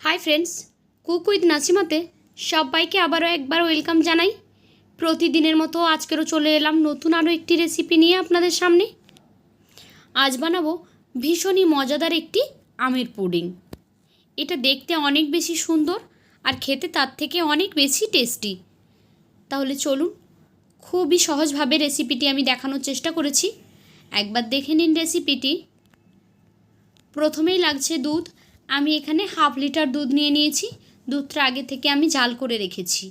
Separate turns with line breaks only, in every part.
High friends cook with নাসিমাতে সবাইকে আবারও একবার ওয়েলকাম জানাই। প্রতিদিনের মতো আজকেরও চলে এলাম নতুন আরও একটি রেসিপি নিয়ে আপনাদের সামনে। আজ বানাবো ভীষণই মজাদার একটি আমের পুডিং। এটা দেখতে অনেক বেশি সুন্দর আর খেতে তার থেকে অনেক বেশি টেস্টি তাহলে চলুন, খুবই সহজভাবে রেসিপিটি আমি দেখানোর চেষ্টা করেছি। একবার দেখে নিন রেসিপিটি প্রথমেই লাগছে দুধ। আমি এখানে হাফ লিটার দুধ নিয়ে নিয়েছি। দুধটা আগে থেকে আমি জাল করে রেখেছি।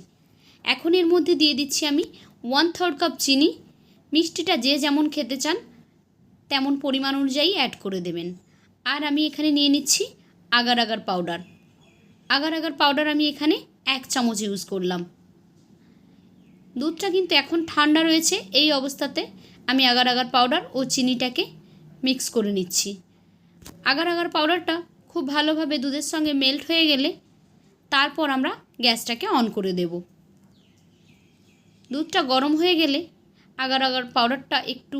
এখন এর মধ্যে দিয়ে দিচ্ছি আমি ওয়ান থার্ড কাপ চিনি। মিষ্টিটা যে যেমন খেতে চান, তেমন পরিমাণ অনুযায়ী অ্যাড করে দেবেন। আর আমি এখানে নিয়ে নিচ্ছি agar agar powder agar agar powder আমি এখানে এক চামচ ইউজ করলাম। দুধটা কিন্তু এখন ঠান্ডা রয়েছে, এই অবস্থাতে আমি আগার আগার পাউডার ও চিনিটাকে মিক্স করে নিচ্ছি। আগার আগার পাউডারটা খুব ভালোভাবে দুধের সঙ্গে মেল্ট হয়ে গেলে তারপর আমরা গ্যাসটাকে অন করে দেব। দুধটা গরম হয়ে গেলে আগার আগার পাউডারটা একটু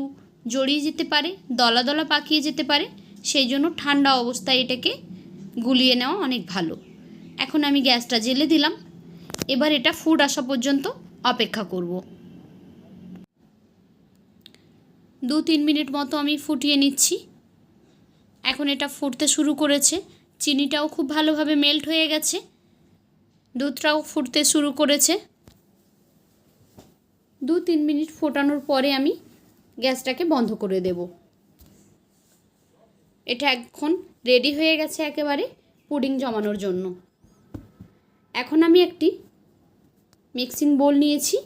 জড়িয়ে যেতে পারে দলা দলা পাকিয়ে যেতে পারে, সেই জন্য ঠান্ডা অবস্থায় এটাকে গুলিয়ে নেওয়া অনেক ভালো। এখন আমি গ্যাসটা জেলে দিলাম। এবার এটা ফুড আসা পর্যন্ত অপেক্ষা করব। দু তিন মিনিট মতো আমি ফুটিয়ে নিচ্ছি। এখন এটা ফুটতে শুরু করেছে। চিনিটাও খুব ভালোভাবে মেল্ট হয়ে গেছে। দুধটাও ফুটতে শুরু করেছে। দু তিন মিনিট ফোটানোর পরে আমি গ্যাসটাকে বন্ধ করে দেব। এটা এখন রেডি হয়ে গেছে একেবারে পুডিং জমানোর জন্য। এখন আমি একটি মিক্সিং বোল নিয়েছি।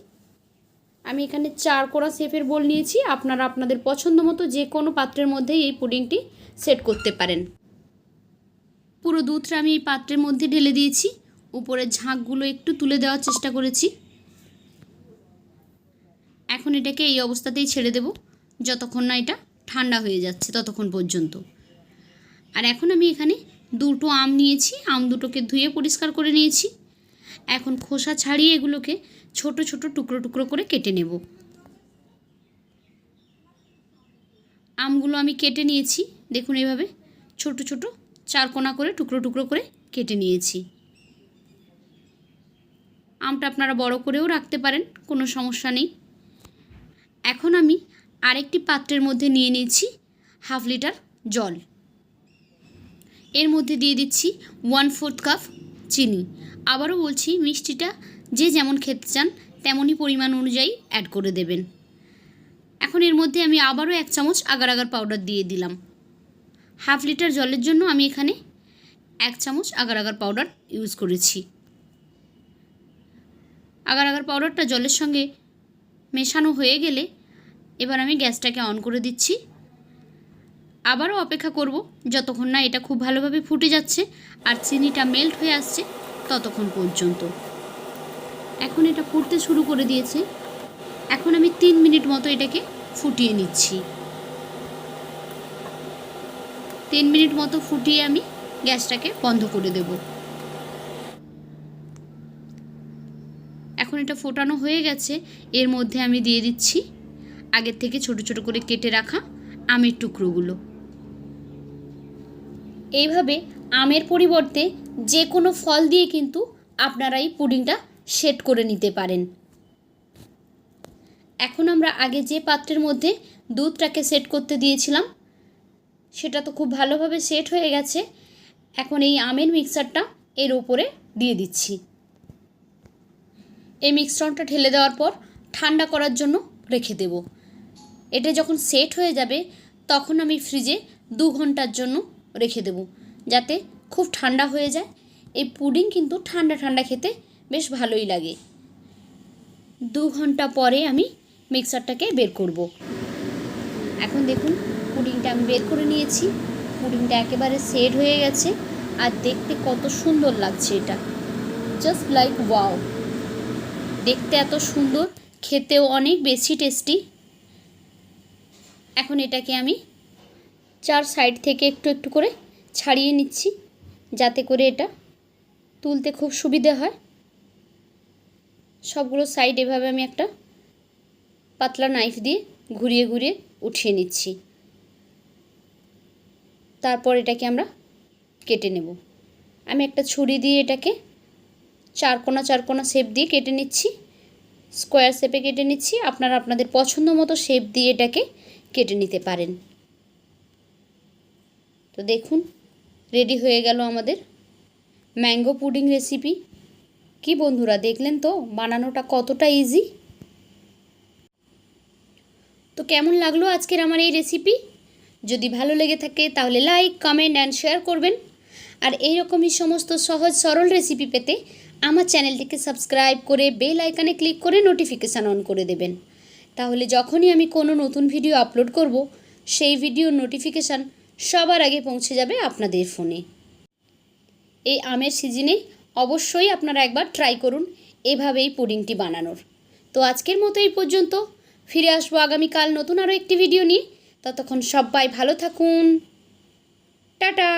আমি এখানে চার কোড়া শেপের বোল নিয়েছি। আপনারা আপনাদের পছন্দ মতো যে কোনো পাত্রের মধ্যেই এই পুডিংটি সেট করতে পারেন। পুরো দুধটা আমি এই পাত্রের মধ্যে ঢেলে দিয়েছি। উপরের ঝাঁকগুলো একটু তুলে দেওয়ার চেষ্টা করেছি। এখন এটাকে এই অবস্থাতেই ছেড়ে দেব। যতক্ষণ না এটা ঠান্ডা হয়ে যাচ্ছে ততক্ষণ পর্যন্ত। আর এখন আমি এখানে দুটো আম নিয়েছি। আম দুটোকে ধুয়ে পরিষ্কার করে নিয়েছি। এখন খোসা ছাড়িয়ে এগুলোকে ছোট ছোট টুকরো টুকরো করে কেটে নেব। আমগুলো আমি কেটে নিয়েছি। দেখুন এইভাবে ছোট ছোট চার কোনা করে, টুকরো টুকরো করে কেটে নিয়েছি। আমটা আপনারা বড় করেও রাখতে পারেন, কোনো সমস্যা নেই। এখন আমি আরেকটি পাত্রের মধ্যে নিয়ে নিয়েছি হাফ লিটার জল। এর মধ্যে দিয়ে দিচ্ছি ওয়ান ফোর্থ কাপ চিনি। আবারও বলছি, মিষ্টিটা যে যেমন খেতে চান, তেমনই পরিমাণ অনুযায়ী অ্যাড করে দেবেন। এখন এর মধ্যে আমি আবারও এক চামচ আগার আগার পাউডার দিয়ে দিলাম। হাফ লিটার জলের জন্য আমি এখানে এক চামচ আগার আগার পাউডার ইউজ করেছি। আগার আগার পাউডারটা জলের সঙ্গে মেশানো হয়ে গেলে এবার আমি গ্যাসটাকে অন করে দিচ্ছি। আবারও অপেক্ষা করব যতক্ষণ না এটা খুব ভালোভাবে ফুটে যাচ্ছে আর চিনিটা মেল্ট হয়ে আসছে ততক্ষণ পর্যন্ত। এখন এটা ফুটতে শুরু করে দিয়েছে। এখন আমি তিন মিনিট মতো এটাকে ফুটিয়ে নিচ্ছি। তিন মিনিট মতো ফুটিয়ে আমি গ্যাসটাকে বন্ধ করে দেব। এখন এটা ফোটানো হয়ে গেছে। এর মধ্যে আমি দিয়ে দিচ্ছি। আগের থেকে ছোট ছোট করে কেটে রাখা আমের টুকরোগুলো। এইভাবে আমের পরিবর্তে যে কোনো ফল দিয়ে কিন্তু আপনারা এই পুডিংটা সেট করে নিতে পারেন। এখন আমরা আগে যে পাত্রের মধ্যে দুধটাকে সেট করতে দিয়েছিলাম, সেটা তো খুব ভালোভাবে সেট হয়ে গেছে। এখন এই আমের মিক্সারটা এর ওপরে দিয়ে দিচ্ছি। এই মিক্সরনটা ঢেলে দেওয়ার পর ঠান্ডা করার জন্য রেখে দেব। এটা যখন সেট হয়ে যাবে, তখন আমি ফ্রিজে দু ঘণ্টার জন্য রেখে দেব। যাতে খুব ঠান্ডা হয়ে যায়। এই পুডিং কিন্তু ঠান্ডা ঠান্ডা খেতে বেশ ভালোই লাগে। দু ঘণ্টা পরে আমি মিক্সারটাকে বের করব। এখন দেখুন, পুডিংটা আমি বের করে নিয়েছি। পুডিংটা একেবারে সেট হয়ে গেছে। আর দেখতে কত সুন্দর লাগছে এটা। জাস্ট লাইক ওয়াও দেখতে এত সুন্দর, খেতেও অনেক বেশি টেস্টি এখন এটাকে আমি চার সাইড থেকে একটু একটু করে ছাড়িয়ে নিচ্ছি, যাতে করে এটা তুলতে খুব সুবিধে হয়। সবগুলো সাইড এভাবে আমি একটা পাতলা নাইফ দিয়ে ঘুরিয়ে ঘুরিয়ে উঠিয়ে নিচ্ছি। তারপর এটাকে আমরা কেটে নেব। আমি একটা ছুরি দিয়ে এটাকে চারকোনা চারকোনা শেপ দিয়ে কেটে নিচ্ছি। স্কোয়ার শেপে কেটে নিচ্ছি। আপনারা আপনাদের পছন্দ মতো শেপ দিয়ে এটাকে কেটে নিতে পারেন। তো দেখুন রেডি হয়ে গেল আমাদের ম্যাঙ্গো পুডিং রেসিপি কি বন্ধুরা, দেখলেন তো বানানোটা কতটা ইজি তো কেমন লাগল আজকের আমার এই রেসিপি যদি ভালো লেগে থাকে তাহলে লাইক কমেন্ট অ্যান্ড শেয়ার করবেন। আর এইরকমই সমস্ত সহজ সরল রেসিপি পেতে আমার চ্যানেলটিকে সাবস্ক্রাইব করে বেল আইকনে ক্লিক করে নোটিফিকেশান অন করে দেবেন। তাহলে যখনই আমি কোনো নতুন ভিডিও আপলোড করব, সেই ভিডিওর নোটিফিকেশান সবার আগে পৌঁছে যাবে আপনাদের ফোনে। এই আমের সিজনে অবশ্যই আপনারা একবার ট্রাই করুন এভাবেই পুডিংটি বানানোর। তো আজকের মতো এই পর্যন্ত। ফিরে আসব আগামীকাল নতুন আরও একটি ভিডিও নিয়ে। ততক্ষণ সবাই ভালো থাকুন। টাটা!